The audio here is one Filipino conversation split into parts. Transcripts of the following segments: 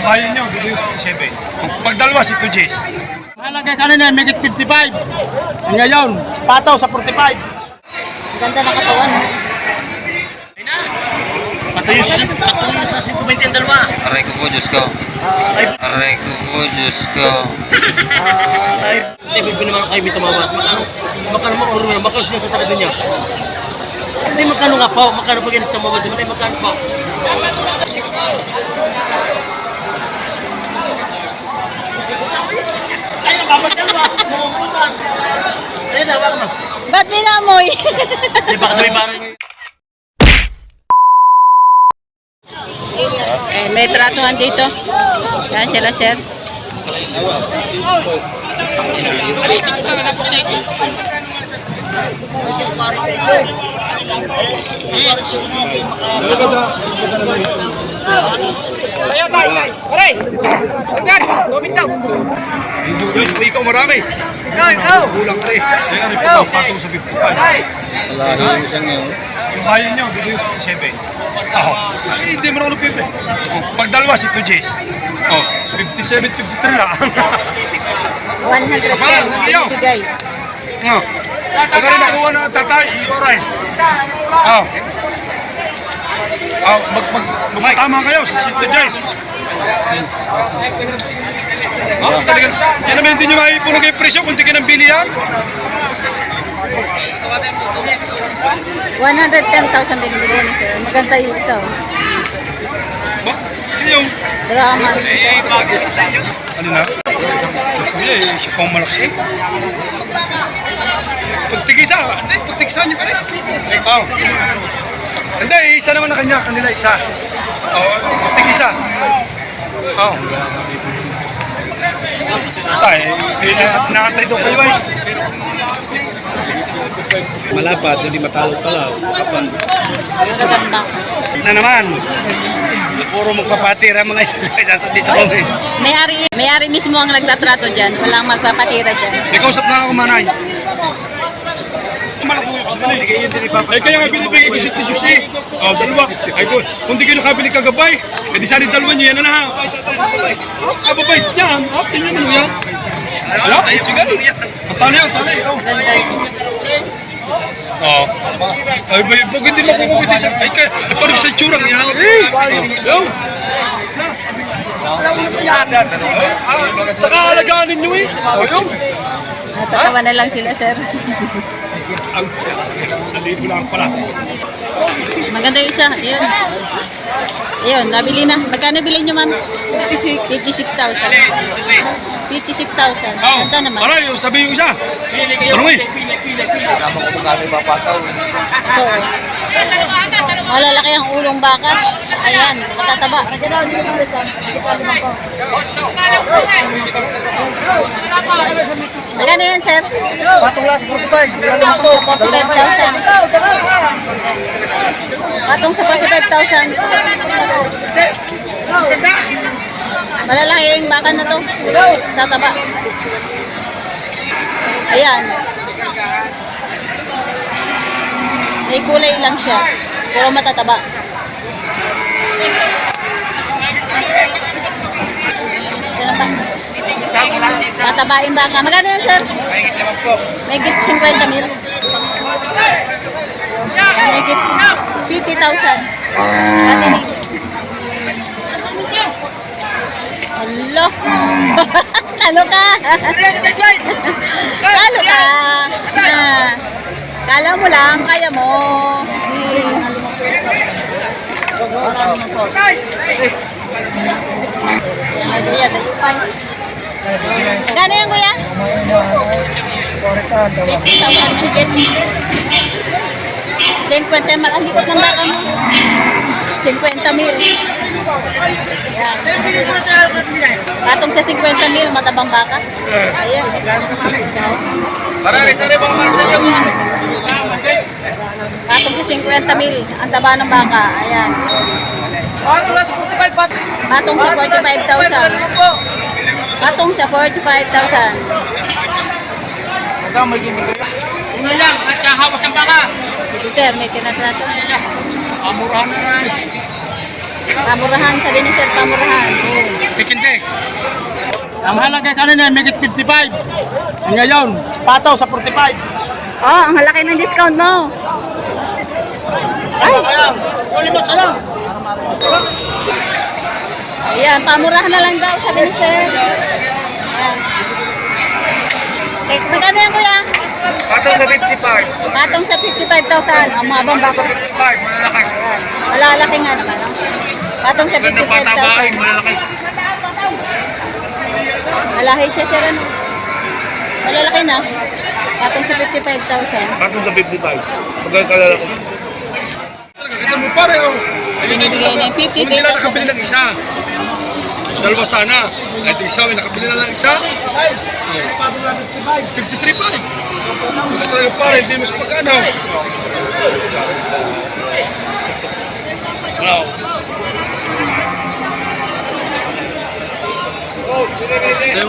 Bayan nyo, bigay 57. Pag dalawa, si Tujis. Mahalaga kanina, may 55. Ngayon, pataw sa 45. Ganda ng katawan. Patayin sa patayin sa 120 ang dalawa. Aray ko po, Diyos ko. Aray ko po, Diyos ko. Ay, ko naman kayo tumawa. Ano? Makano mo oro na, makano siya sa sakit niya. Hindi magkano nga po, makano pag ganito tumawa, di ba magkano po? Ay, nakabag ka ba? Mumuputan. Ayun, hawak mo. Ba't minamoy? Di ba kami parang eh, may tratuhan dito. Yan sila, sir. Yes, ikaw marami. Ikaw, ikaw. Kulang ka rin. Ikaw. Patong sa 55. Wala na isang yun. Yung bayan nyo, bigay 57. Ako. Ay, hindi mo na nagpipi. Oh, pag dalawa, si Tujis. Oh, 57, 53 lang. 110. Binibigay. oh. Nakuha na tatay, ikoray. Oh. Oh, mag, mag, magtama kayo Tujis. Oh, talaga. Yan naman hindi nyo maipunog yung presyo kung di ka nang bili yan. 110,000 binibigay ni sir. Maganda yung isa. oh. Ba? Yun yung Drama. Ano na? Hindi, siya pang malaki. Pagtigisa, hindi, pagtigisa niyo pa rin. Oh. Hindi, isa naman na kanya, kanila isa. Oh, pagtigisa. Oh. Tay, hindi na naantay daw kayo eh. Malapad, hindi matalo pala. Kapag na naman. Puro magpapatira mga sasabi sa kong May-ari, may-ari mismo ang nagtatrato dyan. Walang magpapatira dyan. May kausap na ako manay. Ay, kaya nga binibigay ko si Diyos eh. Oh, dalawa. Ay, ko, kung di kayo nakabili kagabay, eh di sana dalawa niyo yan na na. Ah, babay yan. Ah, tingnan mo yan. Wala, ay, sige. Tali, tali. Oh. Ganda yun. Oh. Ay, bay, pag hindi mo kukukuti siya. Ay, kaya, parang sa tsurang yan. Yo. Saka alagaan ninyo eh. Oh. Natatawa na lang sila, sir. Maganda yung isa. Ayun. Ayun, nabili na. Magkano bili nyo, ma'am? 56. 56,000. 56,000. Oh, Ganda naman. Aray, yung sabi yung isa. Tanong eh. Ito. oh. Malalaki ang ulong baka. Ayan, matataba. Magkano yan, sir? Patong last 45. Patong sa 45,000. Patong sa 45,000. Malalaki yung baka na to. Tataba. Ayan. May kulay lang siya. Pero matataba. Mataba yung baka. Magkano yan, sir? May git 50 mil. May git 50,000. Katinig. Hello. Talo ka. Talo ka. Ah. Kala mo lang, kaya mo. Di. Magkano yan, kuya? 50,000 mahigit. 50 mal. Ang likod ng baka mo. 50 mil. Yan. Patong sa 50 mil, matabang baka. Ayan. Parang isa rin mga yung Patong sa 50 mil, ang taba ng baka. Ayan. Patong sa 45,000. Patong sa 45,000. Una lang, at siya hawas ang baka. Ito sir, may tinatrato. Amurahan na na. Pamurahan, sabi ni Sir, pamurahan. Pikinte. Ang halaga kanina ay megit 55. Ngayon, pataw sa 45. Oh, ang laki ng discount mo. Ay, Ayan, ulimot sa lang. ayan, pamurahan na lang daw, sabi ni Sir. Ayan. Magkano yan, kuya? Pataw sa 55. Patong sa 55,000. Ang mga bambako. 55, malalaki. Malalaki nga naman, no? Patong sa 55,000. malalaki. Malahi siya, Sir, ano? Malalaki na. Patong sa 55,000. Pataw sa 55. Pagka kalalaki. Kita mo pare, oh. Na yung Kung hindi lang 50,000. nakabili ng isa. Dalawa sana. Kahit isa, may nakabili na lang isa. 53 pa eh. Wala talaga pare, hindi mo sa pagkano.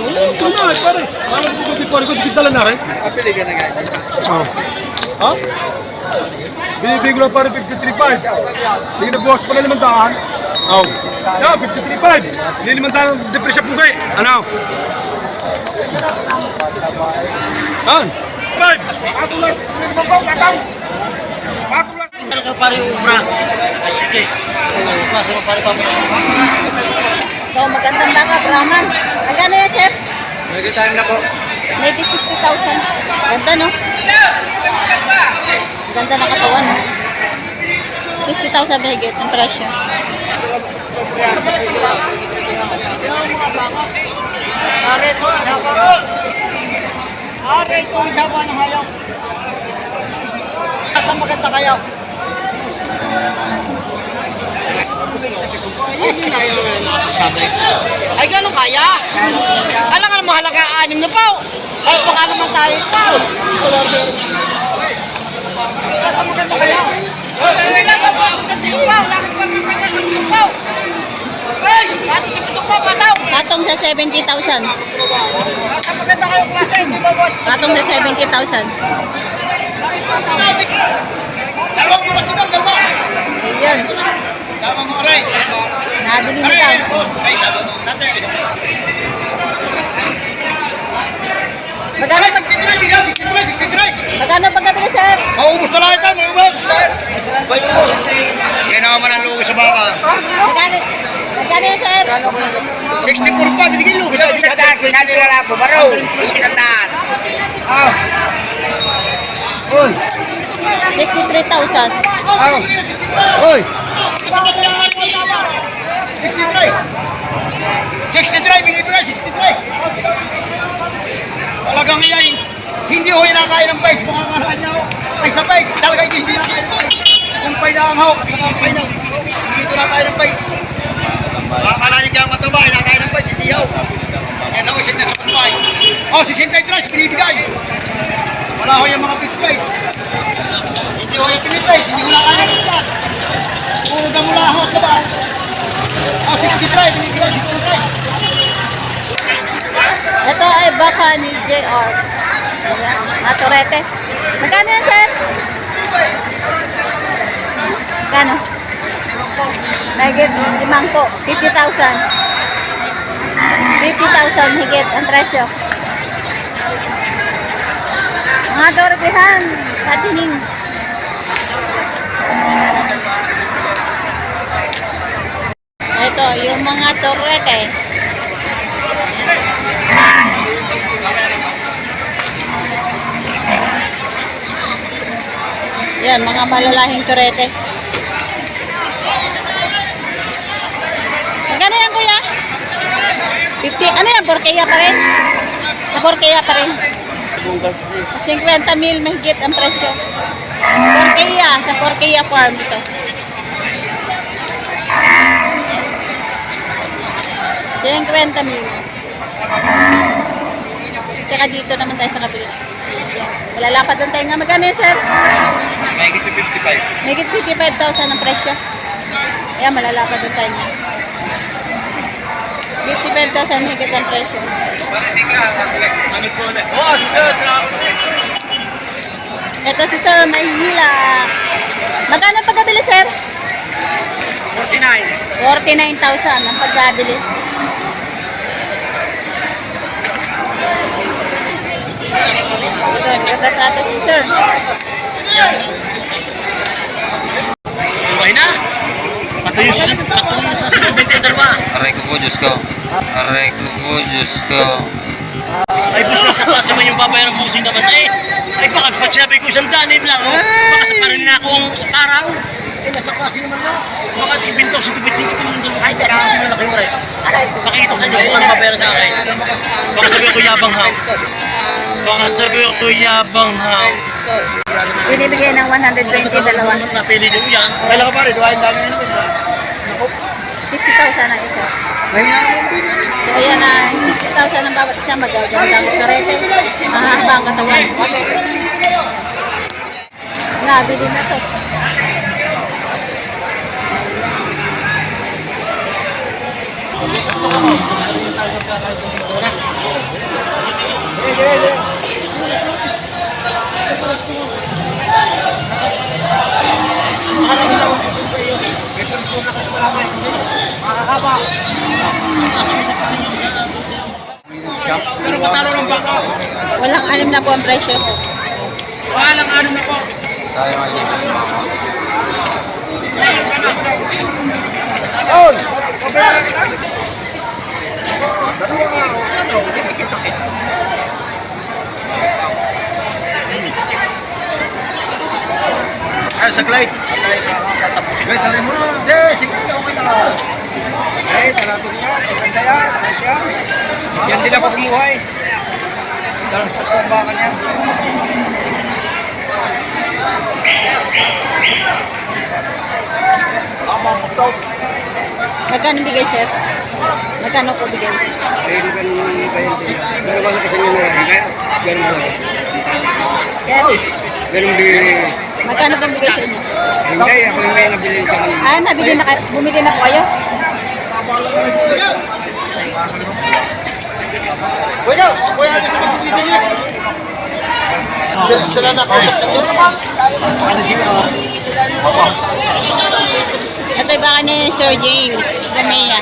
Ito na, pare. Parang bukod pare ko, dikit dala na rin. Apili ka na guys. Oh. Ha? Binibigay ko lang pare 53.5. Hindi na buwas pala limang daan. Oh. Yeah, 53.5. Hindi limang daan ang depresya po kayo. Ano? Yan. Five. Talaga pare ubra. Ay sige. Klase mo pare pa. So, magandang baka, Brahman. Magkano yan? Megit tayo na po. Maybe 60,000. Ganda, no? Ganda na katawan, no? 60,000 mahigit ang presyo. Pare ito, dawa. Pare ito, dawa ng hayop. Asa maganda kayo? Ay, ganun kaya? Alam nga mahalaga anim na po. Ay, baka naman tayo pa. Asa maganda kayo? Hindi lang po sa timpaw. Lakit pa rin sa timpaw. Ay, bato sa putok pa, pataw. Patong sa 70,000. Asa maganda kayo klase? Hindi ba boss? Patong sa 70,000. Dalawang mo ito, dalawa. Ayun. Dalawang mo aray. Nabili na daw. Ay, dati. Magkano pag... Titray, bigyan, titray, titray. Magkano pagkabili, Sir? Maubos na lang ito, maubos. Kaya naman ang lugi sa baka. Magkano? Magkano yan, Sir? 64 pa, binigay lugi. Isang daan, sabi na lang po, baro. Isang daan. 63,000. Oy! 63! 63, binibigay, 63! Talagang iyan, hindi ho inakain ng bike. Mga kanahan niya ho. Ay sa bike, talaga hindi hindi nakain ng bike. Kung pay na ang hawak at saka pay na, hindi ito nakain ng bike. Akala niya kaya mataba, inakain ng bike, hindi ho. Yan ako, siya sa bike. Oh, 63, binibigay. Wala ho yung mga big bike. Hindi ho yung pinipay, hindi ho nakain ng bike. Puro damula ho, diba? Oh, 63, binibigay, 63. Ito ay baka ni JR. Ayan, Maturete. Magkano yan, Sir? Magkano? Mahigit limang po. 50,000. 50,000 higit ang presyo. Mga dorbihan, patining. Ito, yung mga torrete. Yan, mga malalahing turete. Magkano yan, kuya? 50. Ano yan? Porkeya pa rin? Porkeya pa rin. 50 mil mahigit ang presyo. Porkeya, sa Porkeya Farm ito. Yan, 50 mil. Tsaka dito naman tayo sa kabila. Malalapad doon tayo nga. Magkano yan, sir? May gito 55. May 55,000 ang presyo. Ayan, malalapad doon tayo nga. 55,000 higit ang presyo. Oh, sir, salamat. Ito si Sir Maynila. Magkano pagkabili, sir? 49,000 ang pagkabili. Ito, nagtatrato si sir. Okay na. Patuloy sa patuloy sa sinubit yung dalawa. Aray ko po, Diyos ko. Aray ko po, Diyos ko. Ay, sa klase man yung babayaran ng busing naman eh. Ay, baka pag sinabi ko isang daan eh lang, oh. Baka sa parang na ako ang sa parang. Eh, nasa klase naman lang. Baka ibinto si kubit-sikit yung dalawa. Ay, teka, hindi na laki mo. Nakikita sa inyo kung ano babayaran sa akin. Baka sabi ko yabang ha. Baka sabi ko yabang ha. Binibigay ng 120 dalawa. Napili niyo yan. Kailan ka pare, duwain dami yun. 60,000 ang isa. Mahina naman ang bilis. So ayan na, 60,000 ang bawat isa. Magaganda ang karete. Mahaba ang katawan. Nabili na to. Pero matalo ng baka. Walang anim na po ang presyo. Walang ano na po. Ay, sa Clyde. Clyde, tali mo na. Hindi, sige, okay na. Eh, tarato niya. Maganda yan. Ayos yan. Yan din ako kumuhay. Dalang sa skumbakan niya. Magkano bigay, sir? Magkano po bigay? Ba nung bayan din? Ganun ba kasi niya na rin? Ganun ba Sir, Ganun di... magkano bang bigay sa inyo? Hindi, ako yung may nabili sa kanila. Ah, nabili na kayo. Bumili na po kayo? Kuya, kuya natin sa pagpipisa niyo. Sila na ako. Ito yung baka ni Sir James Gamea.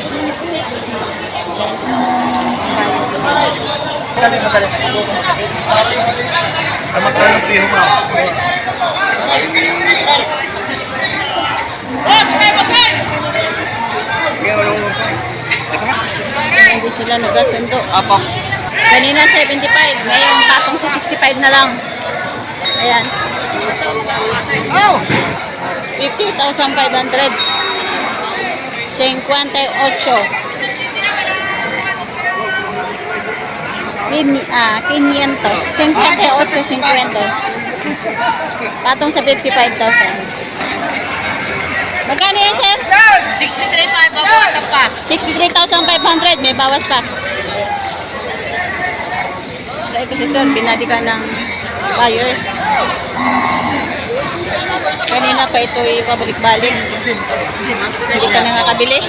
Hindi sila nagkasundo. Apo. Kanina 75, ngayon patong sa 65 na lang. Ayan. Oh! 50,500. 58. Kin, ah, 500. 58, 50. Patong sa 55,000. Magkano yan, sir? 63.5 babawasan pa. 63,500. May bawas pa. Dahil kasi sir, binali ka ng buyer. Kanina pa ito ay pabalik-balik. Hindi ka na nakabili.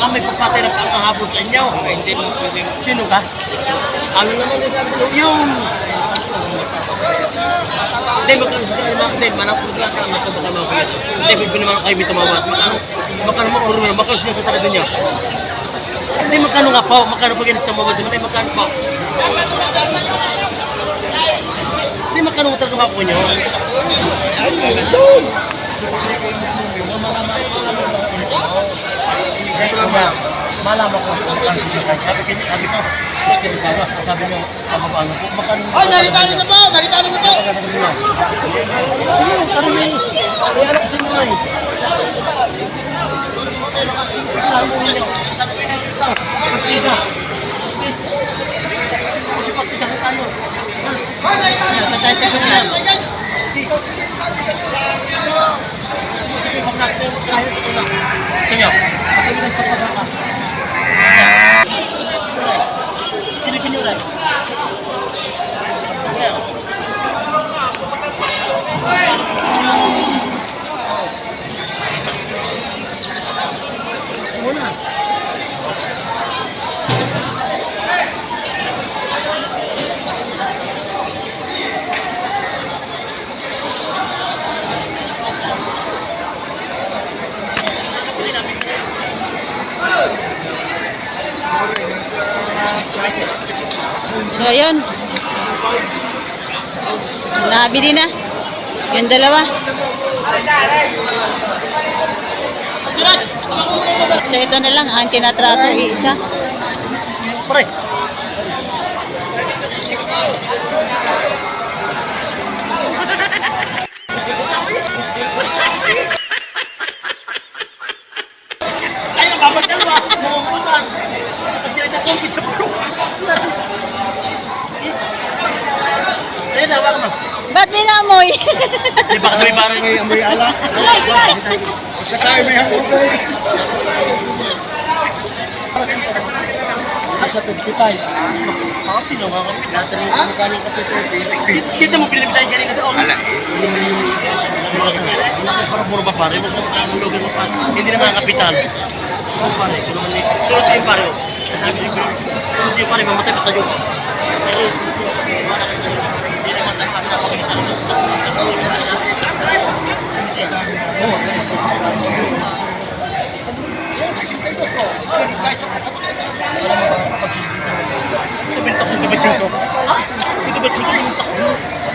Kami papatay na pangkahapon sa inyo. Hindi mo pwede. Sino ka? Ano naman yung yung... Hindi, magkano hindi, manang prograsa ang ito baka mga Hindi, bibili naman kayo bito mawat. Ano? Magkano mo uro na, magkano siya sa sakit ninyo? Hindi, magkano nga po, magkano pag ganito mawat, hindi, magkano po. Hindi, magkano mo talaga po nyo? Malaman ko kung ano sabi ko, sabi ko, system bawas, sabi mo, pababa ano po, magkano Ay, nakita niyo po! Nakita niyo po! Ayun, tara may, may anak ko sa mga eh. Kasi pagkita ko tayo. Tatay sa kanya. Sige, natin yung trahe sa kuna. Kanya, pag ilang sa So, ayun. Nabili na. Yung dalawa. So, ito na lang ang tinatrato isa. Pre. Ay, nakabag na ba? Mamuputan. At yan ang kongkit sa pulo. Ayun, hawak mo. Ba't may naamoy? Di ba kami parang May amoy ala. Gulay, gulay. Sa tayo may hangover. Sa 55. Ah, pinawa ko. Pinatanong ko mukha ng kapitol. Kita mo pinilip sa'yo kanina doon. Ala. Parang puro ba pare? Huwag mo kakulugan mo pa. Hindi naman kapital. Oh, pare, eh. Sunod yung pare. oh. Sunod yung pare, mamatay pa sa'yo. Hindi naman Ito gabat yung Ha? Sa gabat yung bintok.